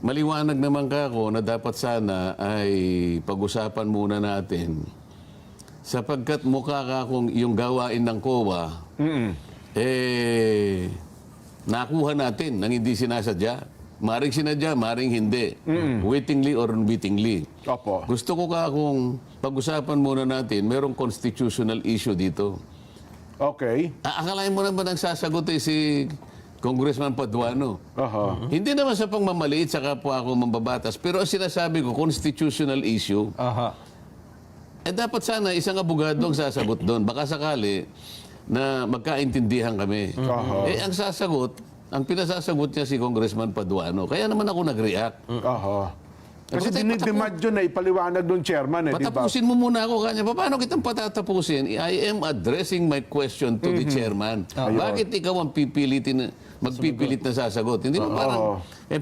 maliwanag naman ka ako na dapat sana ay pag-usapan muna natin sapagkat mukha ka kung yung gawain ng COA, eh, nakuha natin nang hindi sinasadya. Maring sinadya, maring hindi. Wittingly or unwittingly. Opo. Gusto ko ka kung pag-usapan muna natin, merong constitutional issue dito. Okay. Aakalain mo naman ang sasagot eh si Congressman Paduano. Aha. Hindi naman sa pangmamaliit sa kapwa ako mambabatas, pero ang sinasabi ko, constitutional issue, Aha. eh dapat sana isang abogado ang sasagot doon. Baka sakali na magkaintindihan kami. Aha. Eh ang sasagot, ang pinasasagot niya si Congressman Paduano. Kaya naman ako nag-react. Aha. Kasi dinidemand yun na ipaliwanag ng chairman eh, di ba? Patapusin mo muna ako kanya. Paano kitang patatapusin? I am addressing my question to the chairman. Bakit ikaw ang pipilitin, magpipilit na sasagot? Hindi ba parang, eh,